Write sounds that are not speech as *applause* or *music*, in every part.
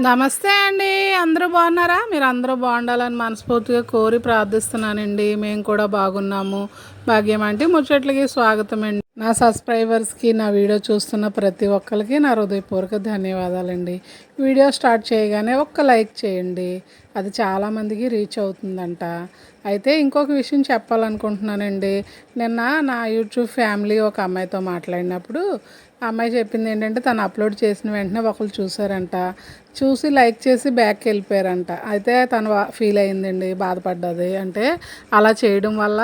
నమస్తే అండి. అందరూ బాగున్నారా? మీరు అందరూ బాగుండాలని మనస్ఫూర్తిగా కోరి ప్రార్థిస్తున్నానండి. మేము కూడా బాగున్నాము. భాగ్యం అంటే ముచ్చట్లకి స్వాగతం అండి. నా సబ్స్క్రైబర్స్కి నా వీడియో చూస్తున్న ప్రతి ఒక్కరికి నా హృదయపూర్వక ధన్యవాదాలండి. వీడియో స్టార్ట్ చేయగానే ఒక్క లైక్ చేయండి. అది చాలామందికి రీచ్ అవుతుందంట. అయితే ఇంకొక విషయం చెప్పాలనుకుంటున్నానండి. నిన్న నా యూట్యూబ్ ఫ్యామిలీ ఒక అమ్మాయితో మాట్లాడినప్పుడు ఆ అమ్మాయి చెప్పింది ఏంటంటే తను అప్లోడ్ చేసిన వెంటనే ఒకరు చూసారంట చూసి లైక్ చేసి బ్యాక్కి వెళ్ళిపోయారంట. అయితే తను ఫీల్ అయిందండి బాధపడ్డది. అంటే అలా చేయడం వల్ల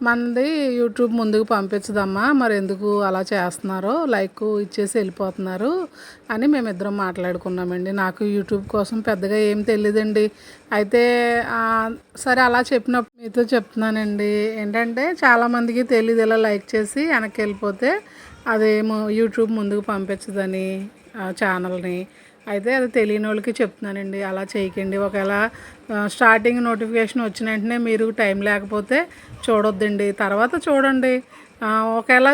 మనది యూట్యూబ్ ముందుకు పంపించదమ్మా. మరి ఎందుకు అలా చేస్తున్నారో లైక్ ఇచ్చేసి వెళ్ళిపోతున్నారు అని మేమిద్దరం మాట్లాడుకున్నామండి. నాకు యూట్యూబ్ కోసం పెద్దగా ఏం తెలియదండి అయితే సరే అలా చెప్పినప్పుడు మీతో చెప్తున్నానండి. ఏంటంటే చాలామందికి తెలియదు ఇలా లైక్ చేసి వెనక్కి వెళ్ళిపోతే అదేమో యూట్యూబ్ ముందుకు పంపించదని ఆ ఛానల్ని అయితే అది తెలియని వాళ్ళకి చెప్తున్నానండి. అలా చేయకండి. ఒకవేళ స్టార్టింగ్ నోటిఫికేషన్ వచ్చిన వెంటనే మీరు టైం లేకపోతే చూడొద్దండి. తర్వాత చూడండి. ఒకవేళ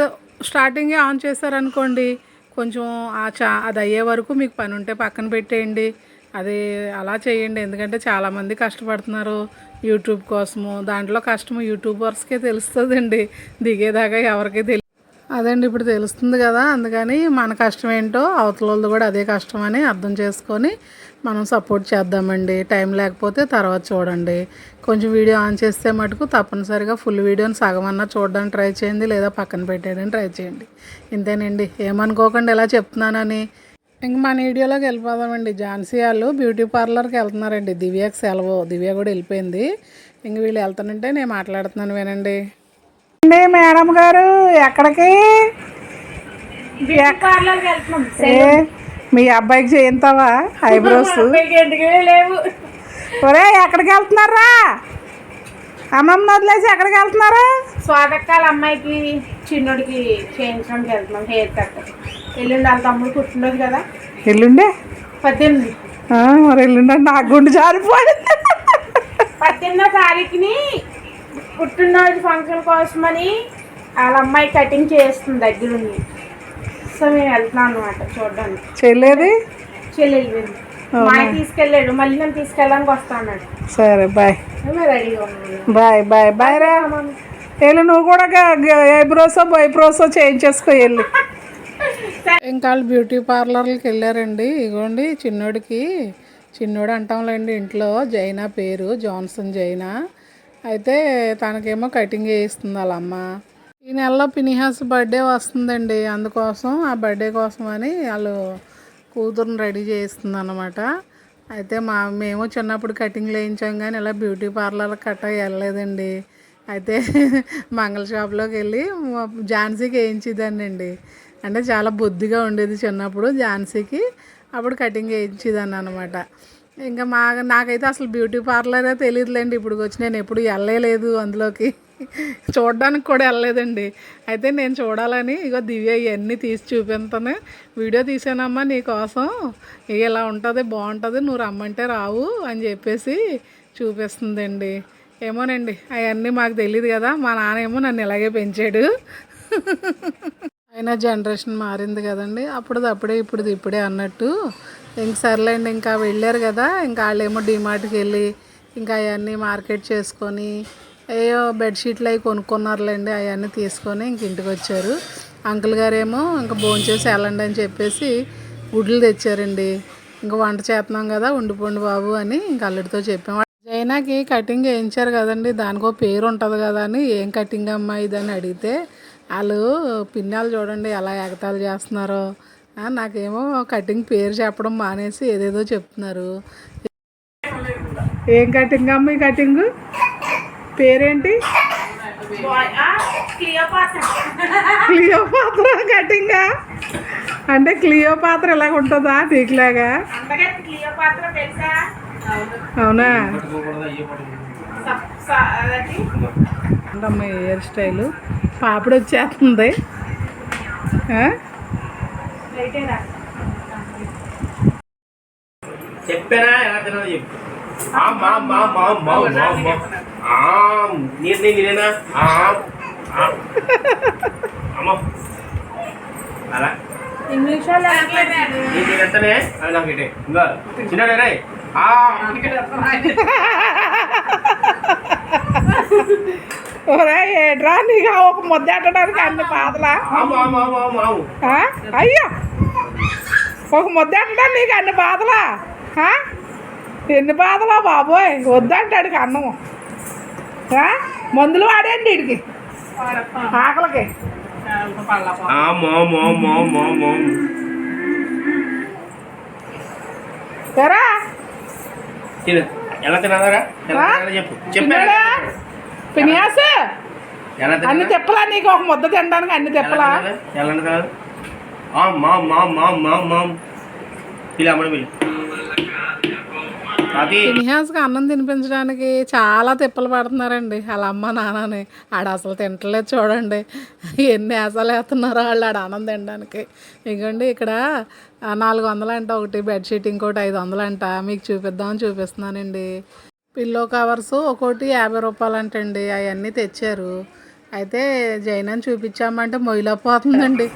స్టార్టింగే ఆన్ చేశారనుకోండి కొంచెం ఆ చా అది అయ్యే వరకు మీకు పని ఉంటే పక్కన పెట్టేయండి. అది అలా చేయండి. ఎందుకంటే చాలామంది కష్టపడుతున్నారు యూట్యూబ్ కోసము. దాంట్లో కష్టం యూట్యూబర్స్కే తెలుస్తుందండి. దిగేదాకా ఎవరికీ తెలియదు అదండి ఇప్పుడు తెలుస్తుంది కదా అందుకని మన కష్టం ఏంటో అవతల వాళ్ళది కూడా అదే కష్టం అని అర్థం చేసుకొని మనం సపోర్ట్ చేద్దామండి. టైం లేకపోతే తర్వాత చూడండి. కొంచెం వీడియో ఆన్ చేస్తే మటుకు తప్పనిసరిగా ఫుల్ వీడియోని సగం అన్నా చూడడానికి ట్రై చేయండి లేదా పక్కన పెట్టేయడానికి ట్రై చేయండి. ఇంతేనండి. ఏమనుకోకండి ఇలా చెప్తున్నానని. ఇంక మన వీడియోలోకి వెళ్ళిపోదామండి. ఝాన్సీ వాళ్ళు బ్యూటీ పార్లర్కి వెళ్తున్నారండి. దివ్యకి సెలవు. దివ్య కూడా వెళ్ళిపోయింది. ఇంక వీళ్ళు వెళ్తానంటే నేను మాట్లాడుతున్నాను వినండి. అండి మేడం గారు. ఎక్కడికి? మీ అబ్బాయికి చేయింతావా ఐబ్రోస్? ఒరే ఎక్కడికి వెళ్తున్నారా? అమ్మమ్మ వదిలేసి ఎక్కడికి వెళ్తున్నారా? స్వాగత్కాల అమ్మాయికి చిన్నోడికి చేయించడానికి వెళ్తున్నాం హెయిర్ కట్. ఎల్లుండి వాళ్ళ తమ్ముడు పుట్టినరోజు కదా. ఎల్లుండే? పద్దెనిమిది. మరి ఎల్లుండే నాకు గుండె జారిపోయింది. పద్దెనిమిదో తారీఖుని పుట్టినరోజు ఫంక్షన్ కోసమని వాళ్ళ అమ్మాయి కటింగ్ చేస్తుంది దగ్గరుండి. సో మేము వెళ్తున్నాం అనమాట చూడడానికి. చెల్లేది? చెల్లి వెళ్ళింది మా తీసుకెళ్ళాడు మళ్ళీ నేను తీసుకెళ్ళడానికి వస్తా అన్నాడు సరే బాయ్. రెడీగా బాయ్ బాయ్ బాయ్ రా. వెళ్ళు నువ్వు కూడా ఐబ్రోసో బైబ్రోసో చేయించేసుకో వెళ్ళి ఇంకా వాళ్ళు బ్యూటీ పార్లర్కి వెళ్ళారండి. ఇగోండి చిన్నోడికి చిన్నోడు అంటాంలేండి ఇంట్లో జైనా పేరు జాన్సన్ జైనా. అయితే తనకేమో కటింగ్ చేయిస్తుంది వాళ్ళ అమ్మ. ఈ నెలలో పినిహాస్ బర్త్డే వస్తుందండి. అందుకోసం ఆ బర్త్డే కోసం అని వాళ్ళు కూతురుని రెడీ చేస్తుంది అనమాట అయితే మా మేము చిన్నప్పుడు కటింగ్ వేయించాం కానీ ఇలా బ్యూటీ పార్లర్ కట్ట వెళ్ళలేదండి. అయితే మంగళ షాప్లోకి వెళ్ళి ఝాన్సీకి వేయించేదాన్ని అండి అంటే చాలా బొద్దుగా ఉండేది చిన్నప్పుడు ఝాన్సీకి. అప్పుడు కటింగ్ వేయించేదాన్ని అనమాట ఇంకా మా నాకైతే అసలు బ్యూటీ పార్లరే తెలియదులేండి ఇప్పుడు వచ్చి నేను ఎప్పుడు వెళ్ళలేదు అందులోకి. చూడడానికి కూడా వెళ్ళలేదండి. అయితే నేను చూడాలని ఇగో దివ్య ఇవన్నీ తీసి చూపిస్తాను. వీడియో తీసానమ్మా నీకోసం ఇక ఇలా ఉంటుంది బాగుంటుంది నువ్వు రమ్మంటే రావు అని చెప్పేసి చూపిస్తుందండి. ఏమోనండి అవన్నీ మాకు తెలియదు కదా. మా నాన్న ఏమో నన్ను ఇలాగే పెంచాడు. అయినా జనరేషన్ మారింది కదండి. అప్పుడుది అప్పుడే ఇప్పుడుది ఇప్పుడే అన్నట్టు ఇంక సర్లేండి ఇంకా వెళ్ళారు కదా ఇంకా వాళ్ళేమో డిమార్ట్కి వెళ్ళి ఇంకా అవన్నీ మార్కెట్ చేసుకొని ఏయో బెడ్షీట్లు అవి కొనుక్కున్నారులేండి అవన్నీ తీసుకొని ఇంక ఇంటికి వచ్చారు. అంకుల్ గారేమో ఇంకా భోంచేసి వెళ్ళండి అని చెప్పేసి గుడ్లు తెచ్చారండి. ఇంకా వంట చేస్తున్నాం కదా ఉండిపోండి బాబు అని ఇంక అల్లుడితో చెప్పాం. జైనాకి కటింగ్ వేయించారు కదండి దానికో పేరు ఉంటుంది కదా అని ఏం కటింగ్ అమ్మా ఇదని అడిగితే వాళ్ళు పిన్నాలు చూడండి ఎలా ఎగతాలు చేస్తున్నారో నాకేమో కటింగ్ పేరు చెప్పడం మానేసి ఏదేదో చెప్తున్నారు. ఏం కటింగ్ అమ్మ ఈ కటింగ్? పేరేంటి? క్లియోపాత్ర కటింగా? అంటే క్లియోపాత్ర ఎలాగ ఉంటుందా నీకులాగా అవునా? అంటే అమ్మ హెయిర్ స్టైలు? పాపిడి వచ్చేస్తుంది. చెప్పానా? ఎలా తినాలో చెప్పు. ఆ, మా మా మా మా మా మా ఆ, నీరు నీరు నీరేనా? ఆ, ఆ. అమ్మ. అలా. ఇంగ్లీష్ వాళ్ళు ఎలా నీకు ఎంతనే అది నాకు ఇటే. ఇంకా చిన్నడే రే ఆ ఒరే ఏట్రా నీకు ఆ ఒక ముద్ద ఎట్టడానికి అన్ని బాధలా? అయ్యో! ఒక ముద్ద ఎట్టడానికి నీకు అన్ని బాధలా? ఎన్ని బాధలా బాబోయ్? వద్దంటాడు అన్నం? మందులు వాడేయండి వీడికి. ఆకలికి. ఎలా? తినాలో చెప్పు. చిన్నోడా? ఎలా అన్ని తెప్పలా నీకు? ఒక ముద్ద తినడానికి అన్ని తెప్పలా? ఫినిహాస్కి అన్నం తినిపించడానికి చాలా తిప్పలు పడుతున్నారండి. వాళ్ళ అమ్మ నాన్నని. ఆడ అసలు తింటలేదు చూడండి. ఎన్ని ఆశలు వేస్తున్నారో వాళ్ళు ఆడ అన్నం తినడానికి. ఇగోండి ఇక్కడ నాలుగు వందలు అంట. ఒకటి బెడ్షీట్ ఇంకోటి ఐదు వందలు అంట. మీకు చూపిద్దామని చూపిస్తున్నానండి. పిల్లో కవర్స్ ఒక్కోటి యాభై రూపాయలు అంటండి అవన్నీ తెచ్చారు. అయితే జైనని చూపించామంటే మొయ్యిలో పోతుందండి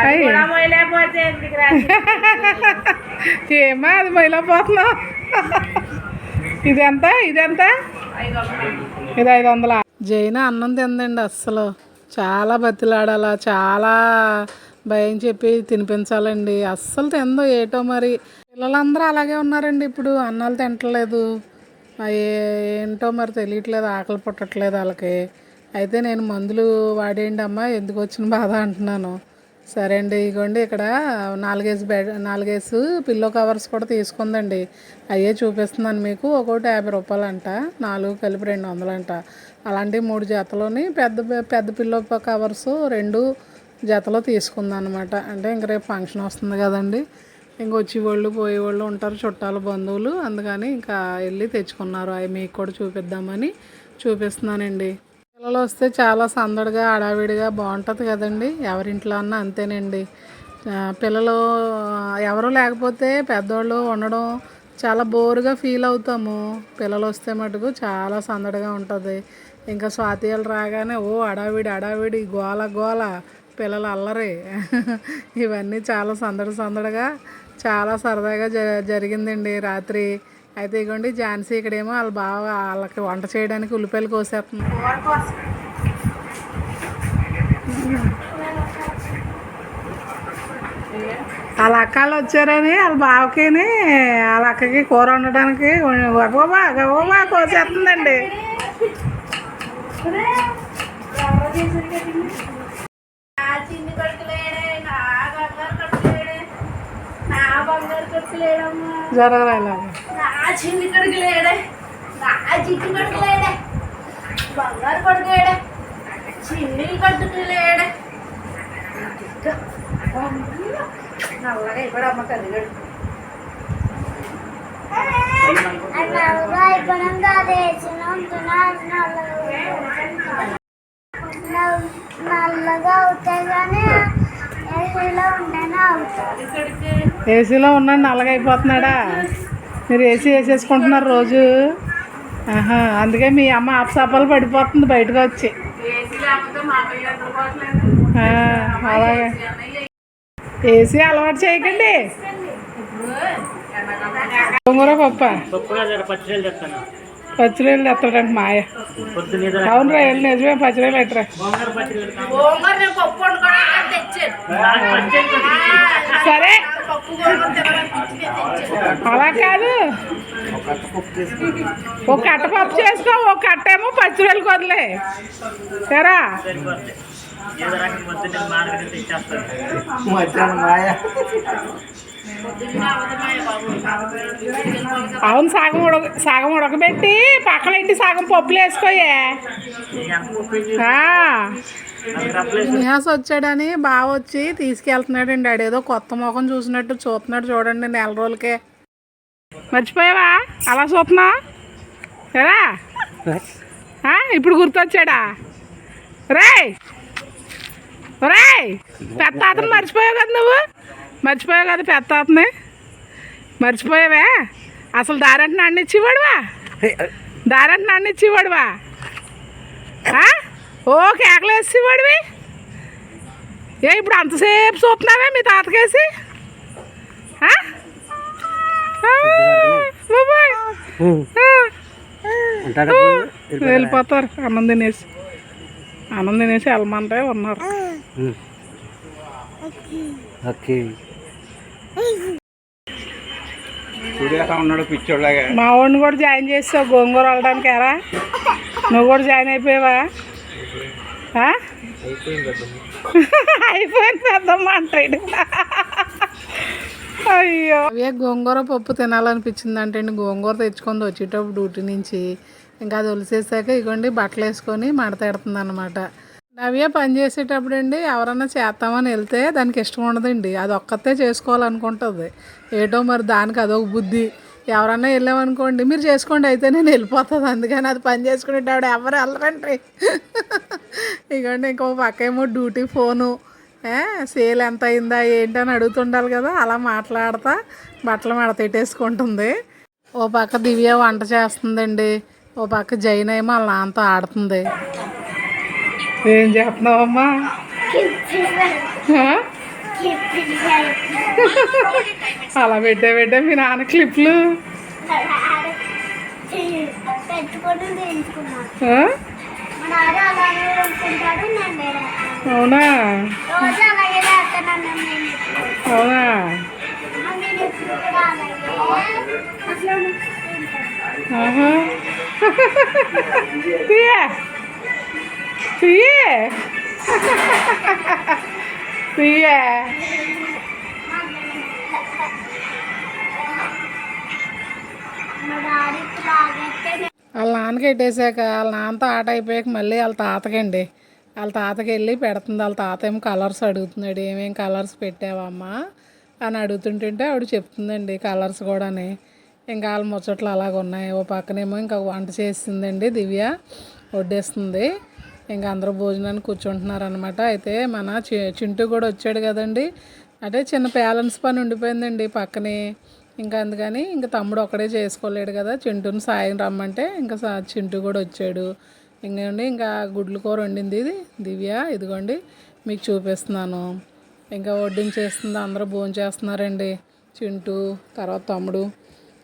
అది కూడా మొయలేకపోతే ఎందుకు రా? ఏమా అది మొయ్యిలో పోతున్నావు ఇదెంత? ఇదెంత? ఇది ఐదు వందల జైన అన్నం తిందండి అస్సలు. చాలా బతిలాడాల చాలా భయం చెప్పి తినిపించాలండి. అస్సలు తిందో ఏటో మరి. పిల్లలందరూ అలాగే ఉన్నారండి ఇప్పుడు. అన్నాలు తింటలేదు. ఏంటో మరి తెలియట్లేదు ఆకలి పుట్టట్లేదు వాళ్ళకి. అయితే నేను మందులు వాడేయండి అమ్మా ఎందుకు వచ్చిన బాధ అంటున్నాను. సరే అండి ఇగోండి ఇక్కడ నాలుగేసి బెడ్ నాలుగేసి పిల్లో కవర్స్ కూడా తీసుకుందండి. అయ్యే చూపిస్తున్నాను మీకు ఒక్కోటి యాభై రూపాయలు అంట నాలుగు కలిపి రెండు వందలు అంట అలాంటి మూడు జతలోని పెద్ద పెద్ద పిల్లో కవర్స్ రెండు జతలో తీసుకుందాం అనమాట అంటే ఇంక రేపు ఫంక్షన్ వస్తుంది కదండి. ఇంక వచ్చేవాళ్ళు పోయేవాళ్ళు ఉంటారు చుట్టాలు బంధువులు. అందుకని ఇంకా వెళ్ళి తెచ్చుకున్నారు. అవి మీకు కూడా చూపిద్దామని చూపిస్తున్నానండి. పిల్లలు వస్తే చాలా సందడిగా హడావిడిగా బాగుంటుంది కదండి. ఎవరింట్లో అన్నా అంతేనండి. పిల్లలు ఎవరు లేకపోతే పెద్దోళ్ళు ఉండడం చాలా బోరుగా ఫీల్ అవుతాము. పిల్లలు వస్తే మటుకు చాలా సందడిగా ఉంటుంది. ఇంకా స్వాతీయాలు రాగానే ఓ అడావిడి అడావిడి గోల గోల పిల్లలు అల్లరి. *laughs* ఇవన్నీ చాలా సందడి సందడిగా చాలా సరదాగా జ జరిగిందండి రాత్రి. అయితే ఇగోండి ఝాన్సీ ఇక్కడేమో వాళ్ళ బావ వాళ్ళకి వంట చేయడానికి ఉల్లిపాయలు కోసేస్తుంది. వాళ్ళ అక్కలు వచ్చారని వాళ్ళ బావకిని వాళ్ళ అక్కకి కూర వండడానికి గబగబా గబగబా కోసేస్తుందండి. బంగారు కొడుకు లేడమ్మా జరగరాలాగా నా చిన్ని కొడుకు లేడే నా చిట్టి కొడుకు లేడే బంగారు కొడుకు లేడే చిన్ని కొడుకు లేడే నల్లగా ఇప్పుడు అమ్మ కదిగాడు నల్లగా అయిపోయినాక అది వేసిన ఉంటున్నా నల్లగా అవుతాయి కానీ ఏసీలో ఉంటేనే అవుతాయి ఏసీలో ఉన్నాడు నల్లగైపోతున్నాడా? మీరు ఏసీ వేసేసుకుంటున్నారు రోజు. ఆహా అందుకే మీ అమ్మ ఆపసాపాలు పడిపోతుంది బయటకు వచ్చి. అలాగే. ఏసీ అలవాటు చేయకండి. గోంగూర పప్ప. పచ్చిరేలు ఎత్తడంట మాయ అవునురా వెళ్ళి నిజమే పచ్చిరేలు ఎట్టరా సరే. అలా కాదు. ఒక కట్ట పప్పు చేసుకో ఒక కట్ట ఏమో పచ్చిరేలు కొదలే సరా అవును సగం ఉడక సగం ఉడకబెట్టి పక్కన ఇంటి సగం పప్పులు వేసుకోయే. నిహాస్ వచ్చాడని బాగా వచ్చి తీసుకెళ్తున్నాడండి. ఆడేదో కొత్త ముఖం చూసినట్టు చూస్తున్నాడు చూడండి నెల రోజులకే. మర్చిపోయావా? అలా చూస్తున్నా? సరా ఇప్పుడు గుర్తొచ్చాడా? రేయ్. రేయ్. పెద్ద తాతను మర్చిపోయావు కదా నువ్వు? మర్చిపోయావు కదా పెద్ద తాతని మర్చిపోయావే? అసలు దారంటే నాన్న ఇచ్చేవాడువా? దారంటే నాన్న ఇచ్చేవాడువా? ఓ కేకలు వేసేవాడివి? ఏ ఇప్పుడు అంతసేపు చూస్తున్నావే మీ తాతకేసి. వెళ్ళిపోతారు. అన్నం తినేసి. అన్నం తినేసి వెళ్ళమంటే ఉన్నారు. ఓకే. ఉన్నాడు పిచ్చోళ్ళగా మా వాడిని కూడా జాయిన్ చేస్తావు గోంగూర వెళ్ళడానికి ఎరా? నువ్వు కూడా జాయిన్ అయిపోయావా? అయిపోయింది పెద్దమ్మ అంటాడు అయ్యో. అవే గోంగూర పప్పు తినాలనిపించింది అంటే గోంగూర తెచ్చుకుంది వచ్చేటప్పుడు డ్యూటీ నుంచి ఇంకా అది ఒలిసేసాక ఇగోండి బట్టలు వేసుకొని మడతెడుతుంది అనమాట నవ్య పని చేసేటప్పుడు అండి ఎవరన్నా చేస్తామని వెళ్తే దానికి ఇష్టం ఉండదండి. అది ఒక్కతే చేసుకోవాలనుకుంటుంది. ఏటో మరి దానికి అదొక బుద్ధి. ఎవరన్నా వెళ్ళామనుకోండి మీరు చేసుకోండి అయితే నేను వెళ్ళిపోతుంది అందుకని అది పని చేసుకునేటప్పుడు ఎవరు వెళ్ళరండి. ఇంకోండి ఇంకో పక్క ఏమో డ్యూటీ ఫోను. సేల్ ఎంత అయిందా ఏంటి అని అడుగుతుండాలి కదా అలా మాట్లాడతా బట్టలు మడతెట్టేసుకుంటుంది ఓ పక్క దివ్య వంట చేస్తుందండి. ఓ పక్క జైన్ ఏమో వాళ్ళ నాన్నతో ఆడుతుంది. ఏం చేస్తున్నావమ్మా? అలా పెట్టే పెట్టే మీ నాన్న క్లిప్లు అవునా. అవునా. *laughs* *laughs* తీయే తీయే *laughs* తీయే వాళ్ళ నాన్నకి పెట్టేశాక వాళ్ళ నాన్నతో ఆట అయిపోయాక మళ్ళీ వాళ్ళ తాతకండి. వాళ్ళ తాతకి వెళ్ళి పెడుతుంది. వాళ్ళ తాత ఏమో కలర్స్ అడుగుతున్నాడు. ఏమేం కలర్స్ పెట్టావమ్మా? అని అడుగుతుంటుంటే ఆవిడ చెప్తుందండి కలర్స్ కూడాని. ఇంకా వాళ్ళ ముచ్చట్లు అలాగ ఉన్నాయి ఓ పక్కనేమో ఇంకా వంట చేసిందండి దివ్య. వడ్డేస్తుంది. ఇంకా అందరూ భోజనానికి కూర్చుంటున్నారు అనమాట అయితే మన చి- చింటూ కూడా వచ్చాడు కదండి. అంటే చిన్న బ్యాలెన్స్ పని ఉండిపోయిందండి పక్కనే. ఇంకా అందుకని ఇంకా తమ్ముడు ఒక్కడే చేసుకోలేడు కదా. చింటూని సాయం రమ్మంటే ఇంకా సా చింటూ కూడా వచ్చాడు. ఇంకండి ఇంకా గుడ్లు కూర వండింది ఇది. దివ్య ఇదిగోండి మీకు చూపిస్తున్నాను. ఇంకా వడ్డించేస్తుంది అందరూ భోంచేస్తున్నారండి చింటూ తర్వాత తమ్ముడు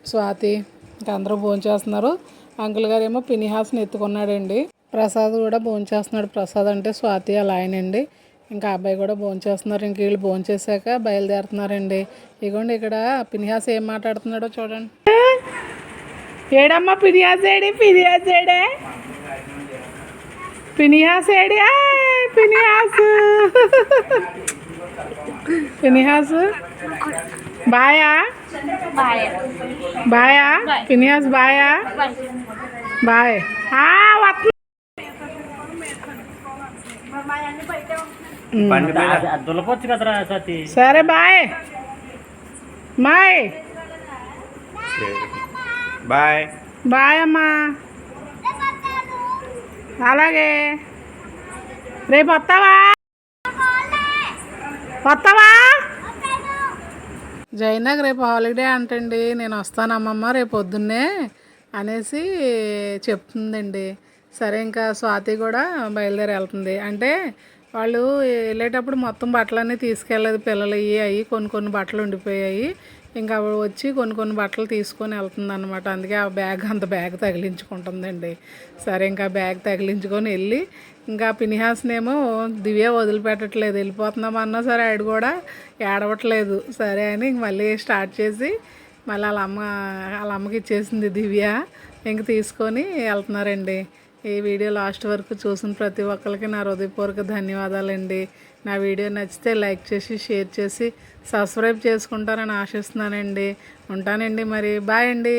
స్వాతి ఇంకా అందరూ భోంచేస్తున్నారు అంకుల్ గారు ఏమో పినిహాస్ని ఎత్తుకున్నాడండి. ప్రసాద్ కూడా భోంచేస్తున్నాడు ప్రసాద్ అంటే స్వాతి అలా ఆయనండి. ఇంకా అబ్బాయి కూడా భోంచేస్తున్నారు ఇంక వీళ్ళు భోంచేశాక బయలుదేరుతున్నారండి. ఇగోండి ఇక్కడ పినిహాస్ ఏం మాట్లాడుతున్నాడో చూడండి. ఏడమ్మా పినిహాస్ ఏడి? పినిహాస్ ఏడే? Phinehas AD? Phineas Phinehas. పినిహాస్. బాయా? బాయా? పినియాస్ బాయా? బాయ్. ఆ, దులపొచ్చు కదరా సతీ. సరే బాయ్. బాయ్. బాయ్. బాయ్ అమ్మా. అలాగే. రేపు వస్తావా? వస్తావా? జైనాగ్ రేపు హాలిడే అంటండి. నేను వస్తాను అమ్మమ్మ రేపు పొద్దున్నే అనేసి చెప్తుందండి. సరే ఇంకా స్వాతి కూడా బయలుదేరి వెళ్తుంది. అంటే వాళ్ళు వెళ్ళేటప్పుడు మొత్తం బట్టలన్నీ తీసుకెళ్ళలేదు పిల్లలు అవి అయ్యి కొన్ని కొన్ని బట్టలు ఉండిపోయాయి. ఇంకా అవి వచ్చి కొన్ని కొన్ని బట్టలు తీసుకొని వెళ్తుంది అనమాట అందుకే ఆ బ్యాగ్ అంత బ్యాగ్ తగిలించుకుంటుందండి. సరే ఇంకా బ్యాగ్ తగిలించుకొని వెళ్ళి ఇంకా పినిహాస్నేమో దివ్య వదిలిపెట్టట్లేదు. వెళ్ళిపోతున్నామన్నా సరే ఆవిడ కూడా ఏడవట్లేదు. సరే అని ఇంక మళ్ళీ స్టార్ట్ చేసి మళ్ళీ వాళ్ళ అమ్మ వాళ్ళ అమ్మకి ఇచ్చేసింది దివ్య. ఇంక తీసుకొని వెళ్తున్నారండి. ఈ వీడియో లాస్ట్ వరకు చూసిన ప్రతి ఒక్కరికి నా హృదయపూర్వక ధన్యవాదాలండి. నా వీడియో నచ్చితే లైక్ చేసి షేర్ చేసి సబ్స్క్రైబ్ చేసుకుంటారని ఆశిస్తున్నానండి. ఉంటానండి మరి. బాయ్ అండి.